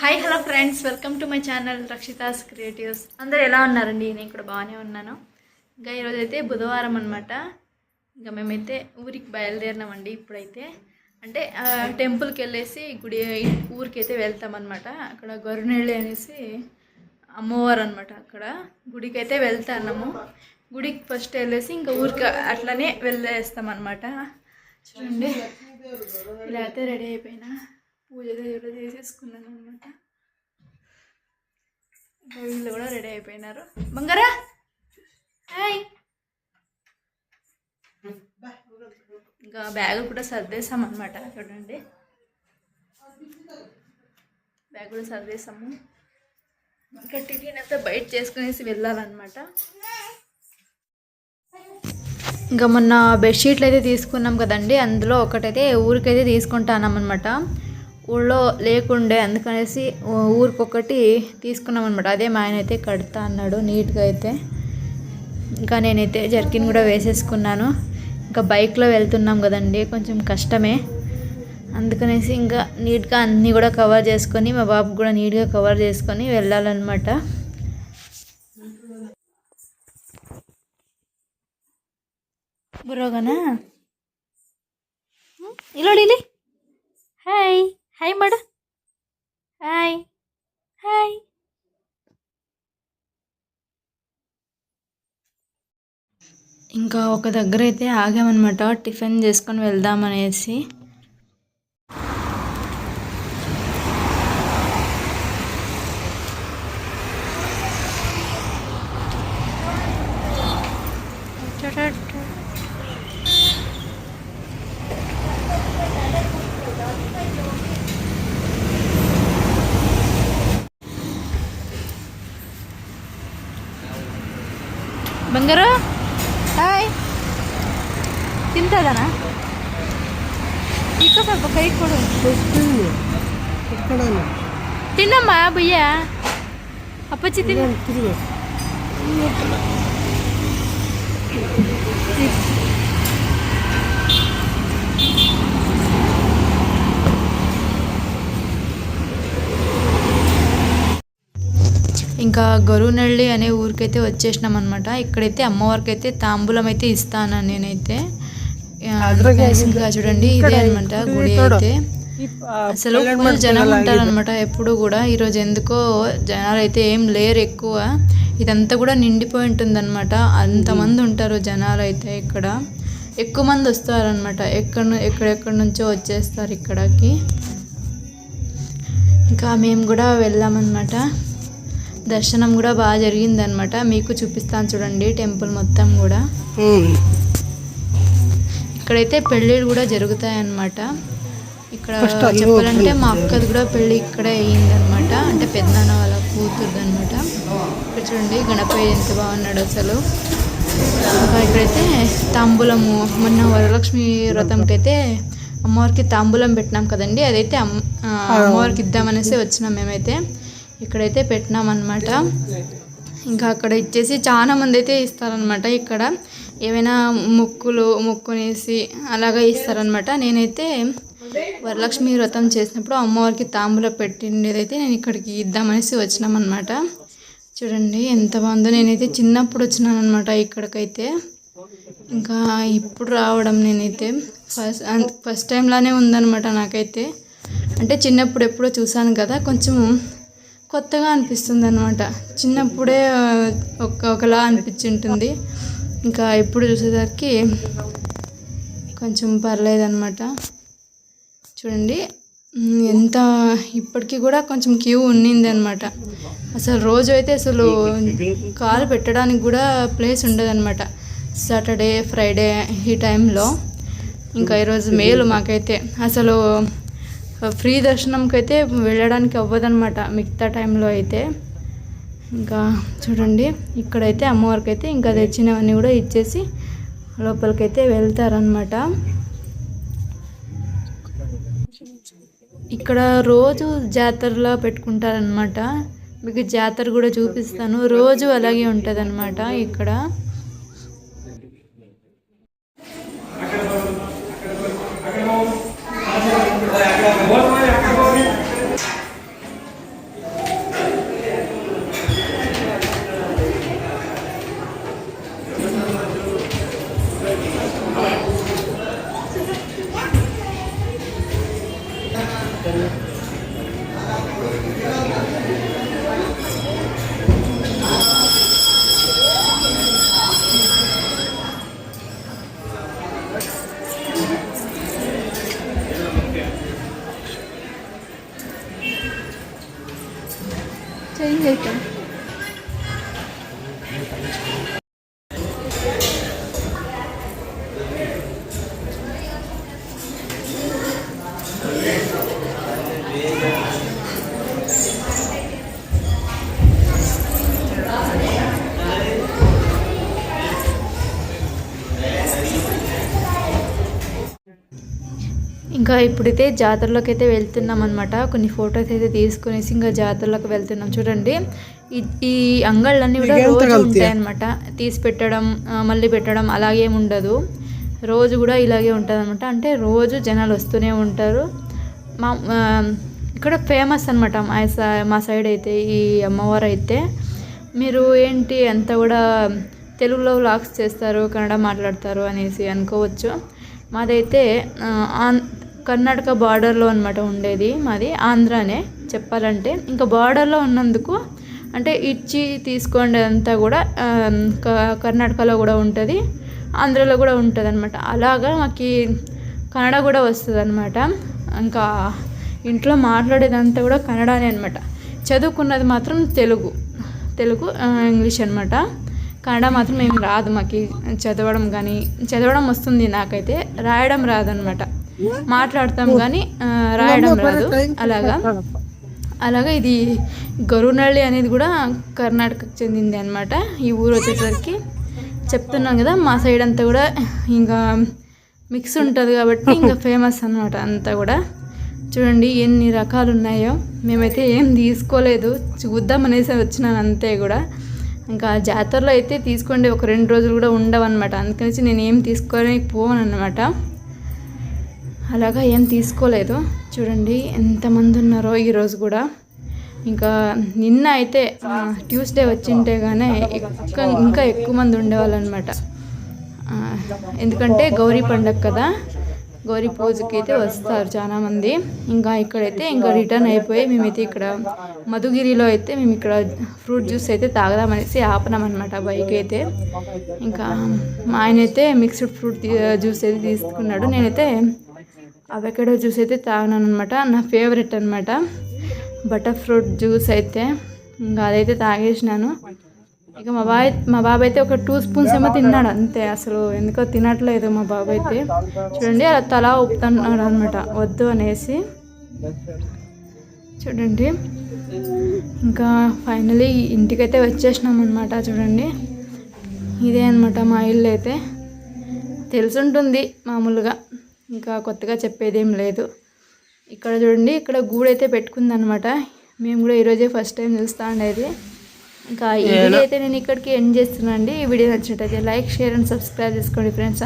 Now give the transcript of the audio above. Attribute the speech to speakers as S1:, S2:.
S1: Hi hello friends welcome to my channel Rakshitha's creatives అందరూ ఎలా ఉన్నారండి? నేను కూడా బాగానే ఉన్నాను. ఇంకా ఈరోజైతే బుధవారం అనమాట ఇంకా మేమైతే ఊరికి బయలుదేరినామండి ఇప్పుడైతే. అంటే టెంపుల్కి వెళ్ళేసి గుడి ఊరికైతే వెళ్తామన్నమాట. అక్కడ గొర్రెనెళ్ళి అనేసి అమ్మవారు అనమాట అక్కడ. గుడికి అయితే వెళ్తాము గుడికి ఫస్ట్ వెళ్ళేసి ఇంకా ఊరికి అట్లనే వెళ్ళేస్తామన్నమాట. చూడండి. ఇలా అయితే రెడీ అయిపోయినా. పూజ కూడా చేసేసుకున్నాను అనమాట వీళ్ళు కూడా రెడీ అయిపోయినారు. బంగారా! హాయ్ ఇంకా బ్యాగ్ కూడా సర్దేశాం అనమాట చూడండి. బ్యాగ్ కూడా సర్దేశాము. ఇంకా టిఫిన్ అయితే బయట చేసుకునేసి వెళ్ళాలన్నమాట. ఇంకా మొన్న బెడ్షీట్లు అయితే తీసుకున్నాం కదండి అందులో ఒకటైతే ఊరికైతే తీసుకుంటానం అనమాట ఊళ్ళో లేకుండే అందుకనేసి ఊరికొకటి తీసుకున్నాం అనమాట అదే మా ఆయన అయితే కడతా అన్నాడు నీట్గా అయితే. ఇంకా నేనైతే జర్కిన్ కూడా వేసేసుకున్నాను. ఇంకా బైక్లో వెళ్తున్నాం కదండి కొంచెం కష్టమే. అందుకనేసి ఇంకా నీట్గా అన్నీ కూడా కవర్ చేసుకొని మా బాబు కూడా నీట్గా కవర్ చేసుకొని వెళ్ళాలన్నమాట. బురోగానా ఇలా హాయ్. ಹಾಯ್ ಹಾಯ್ ಮಾಡ ಹಾಯ್ ಹಾಯ್ ఇంకా ఒక దగ్గర అయితే ఆగామన్నమాట టిఫిన్ చేసుకొని వెళ్దామనేసి బంగారు హాయ్ ತಿಂತದನ ಈಗ ಸ್ವಲ್ಪ ಕೈ ಕೊಡು ತಿನ್ನಮ್ಮ ಬುಯ್ಯ ಅಪ್ಪಚ್ಚಿ ತಿನ್ನ ఇంకా గరునెళ్ళి అనే ఊరికైతే వచ్చేసినాం అనమాట ఇక్కడైతే అమ్మవారికి అయితే తాంబూలం అయితే ఇస్తాను నేనైతే ఇంకా చూడండి ఇదే అనమాట గుడి అయితే. అసలు ఫుల్ జనం ఉంటారనమాట ఎప్పుడు కూడా. ఈరోజు ఎందుకో జనాలు అయితే ఏం లేరు ఎక్కువ. ఇదంతా కూడా నిండిపోయి ఉంటుందన్నమాట. అంతమంది ఉంటారు జనాలు అయితే ఇక్కడ. ఎక్కువ మంది వస్తారనమాట ఎక్కడ ఎక్కడెక్కడి నుంచో వచ్చేస్తారు ఇక్కడికి. ఇంకా మేము కూడా వెళ్ళామన్నమాట దర్శనం కూడా బాగా జరిగిందనమాట మీకు చూపిస్తాను చూడండి టెంపుల్ మొత్తం కూడా. ఇక్కడైతే పెళ్ళిళ్ళు కూడా జరుగుతాయన్నమాట. ఇక్కడ చెప్పాలంటే మా అక్కది కూడా పెళ్ళి ఇక్కడే అయ్యిందనమాట అంటే పెద్దనాన్న వాళ్ళ కూతురుది అనమాట ఇక్కడ చూడండి గణపతి ఎంత బాగున్నాడు అసలు. ఇంకా ఇక్కడైతే తాంబూలము మొన్న వరలక్ష్మి వ్రతంకి అయితే అమ్మవారికి తాంబూలం పెట్టినాం కదండి. అదైతే అమ్మ అమ్మవారికి ఇద్దామనేసి వచ్చినాం మేమైతే. ఇక్కడైతే పెట్టినాం అనమాట ఇంకా అక్కడ ఇచ్చేసి చాలా మంది అయితే ఇస్తారనమాట ఇక్కడ. ఏమైనా ముక్కులు ముక్కునేసి అలాగా ఇస్తారనమాట నేనైతే వరలక్ష్మి వ్రతం చేసినప్పుడు అమ్మవారికి తాంబూలం పెట్టిండేదైతే నేను ఇక్కడికి ఇద్దామనేసి వచ్చినామన్నమాట. చూడండి ఎంత బాగుందో. నేనైతే చిన్నప్పుడు వచ్చినానమాట ఇక్కడికైతే. ఇంకా ఇప్పుడు రావడం నేనైతే ఫస్ట్ ఫస్ట్ టైంలానే ఉందనమాట నాకైతే. అంటే చిన్నప్పుడు ఎప్పుడో చూసాను కదా కొంచెం కొత్తగా అనిపిస్తుంది అనమాట చిన్నప్పుడే ఒక ఒకలా అనిపించింటుంది. ఇంకా ఇప్పుడు చూసేసరికి కొంచెం పర్లేదన్నమాట. చూడండి ఎంత ఇప్పటికీ కూడా కొంచెం క్యూ ఉన్నింది అనమాట అసలు రోజు అయితే అసలు కాలు పెట్టడానికి కూడా ప్లేస్ ఉండదన్నమాట. సాటర్డే ఫ్రైడే ఈ టైంలో. ఇంకా ఈరోజు మేలు మాకైతే. అసలు ఫ్రీ దర్శనంకి అయితే వెళ్ళడానికి అవ్వదనమాట మిగతా టైంలో అయితే. ఇంకా చూడండి ఇక్కడైతే అమ్మవారికి అయితే ఇంకా తెచ్చినవన్నీ కూడా ఇచ్చేసి లోపలికైతే వెళ్తారనమాట ఇక్కడ రోజు జాతరలా పెట్టుకుంటారనమాట మీకు జాతర కూడా చూపిస్తాను. రోజు అలాగే ఉంటుంది ఇక్కడ. এইটা ఇంకా ఇప్పుడైతే జాతరలోకి అయితే వెళ్తున్నాం అనమాట కొన్ని ఫొటోస్ అయితే తీసుకునేసి ఇంకా జాతరలోకి వెళ్తున్నాం. చూడండి. ఈ అంగళ్ళన్నీ కూడా రోజు ఉంటాయి అనమాట తీసి పెట్టడం మళ్ళీ పెట్టడం అలాగే ఉండదు. రోజు కూడా ఇలాగే ఉంటుంది అనమాట అంటే రోజు జనాలు వస్తూనే ఉంటారు. మా ఇక్కడ ఫేమస్ అనమాట మా సై- మా సైడ్ అయితే ఈ అమ్మవారు అయితే. మీరు ఏంటి? అంతా కూడా తెలుగులో వ్లాగ్స్ చేస్తారు కన్నడ మాట్లాడతారు అనేసి అనుకోవచ్చు. మాదైతే కర్ణాటక బార్డర్లో అనమాట ఉండేది మాది ఆంధ్రానే. చెప్పాలంటే ఇంకా బార్డర్లో ఉన్నందుకు అంటే ఇచ్చి తీసుకోండి అంతా కూడా కర్ణాటకలో కూడా ఉంటుంది ఆంధ్రలో కూడా ఉంటుంది అనమాట అలాగా మాకు కన్నడ కూడా వస్తుంది అనమాట ఇంకా ఇంట్లో మాట్లాడేదంతా కూడా కన్నడనే అనమాట చదువుకున్నది మాత్రం తెలుగు తెలుగు ఇంగ్లీష్ అనమాట కన్నడ మాత్రం ఏం రాదు మాకు చదవడం కానీ చదవడం వస్తుంది నాకైతే రాయడం రాదనమాట మాట్లాడతాం కానీ రాయడం రాదు. అలాగా? అలాగా ఇది గరునళ్ళి అనేది కూడా కర్ణాటకకు చెందింది అనమాట ఈ ఊరు వచ్చేసరికి చెప్తున్నాం కదా మా సైడ్ అంతా కూడా ఇంకా మిక్స్ ఉంటుంది కాబట్టి ఇంకా ఫేమస్ అనమాట అంతా కూడా. చూడండి ఎన్ని రకాలు ఉన్నాయో. మేమైతే ఏం తీసుకోలేదు. చూద్దాం అనేసి వచ్చినాను అంతే కూడా. ఇంకా జాతరలో అయితే తీసుకోండి. ఒక రెండు రోజులు కూడా ఉండవన్నమాట. అందుకనేసి నేను ఏం తీసుకొని పోను అనమాట అలాగా ఏం తీసుకోలేదు. చూడండి ఎంతమంది ఉన్నారో ఈరోజు కూడా. ఇంకా నిన్న అయితే ట్యూస్డే వచ్చింటే కానీ ఇంకా ఇంకా ఎక్కువ మంది ఉండేవాళ్ళు అనమాట ఎందుకంటే గౌరీ పండగ కదా. గౌరీ పూజకి అయితే వస్తారు చాలామంది ఇంకా ఇక్కడైతే ఇంకా రిటర్న్ అయిపోయి మేమైతే ఇక్కడ మధుగిరిలో అయితే మేము ఇక్కడ ఫ్రూట్ జ్యూస్ అయితే తాగదామనేసి ఆపనామన్నమాట బైక్ అయితే. ఇంకా మా ఆయన అయితే మిక్స్డ్ ఫ్రూట్ జ్యూస్ అయితే తీసుకున్నాడు. నేనైతే అవకాడో జ్యూస్ అయితే తాగినాను అనమాట నా ఫేవరెట్ అనమాట బటర్ ఫ్రూట్ జ్యూస్ అయితే ఇంకా అదైతే తాగేసినాను. ఇక మా బాబాయ్ మా బాబాయ్ అయితే ఒక టూ స్పూన్స్ ఏమో తిన్నాడు. అంతే అసలు ఎందుకో తినట్లేదు మా బాబాయ్ అయితే. చూడండి అలా తలా ఊపుతున్నాడు అనమాట వద్దు అనేసి. చూడండి. ఇంకా ఫైనలీ ఇంటికైతే వచ్చేసినాం అనమాట చూడండి. ఇదే అనమాట మా ఇల్లు అయితే. తెలుసుంటుంది మామూలుగా. ఇంకా కొత్తగా చెప్పేదేం లేదు. ఇక్కడ చూడండి ఇక్కడ గూడైతే పెట్టుకుందనమాట. మేము కూడా ఈరోజే ఫస్ట్ టైం చూస్తా ఉండేది ఇంకా ఈ వీడియో అయితే నేను ఇక్కడికి ఎండ్ చేస్తున్నాను అండి ఈ వీడియో నచ్చినట్టయితే లైక్ షేర్ అండ్ సబ్స్క్రైబ్ చేసుకోండి ఫ్రెండ్స్.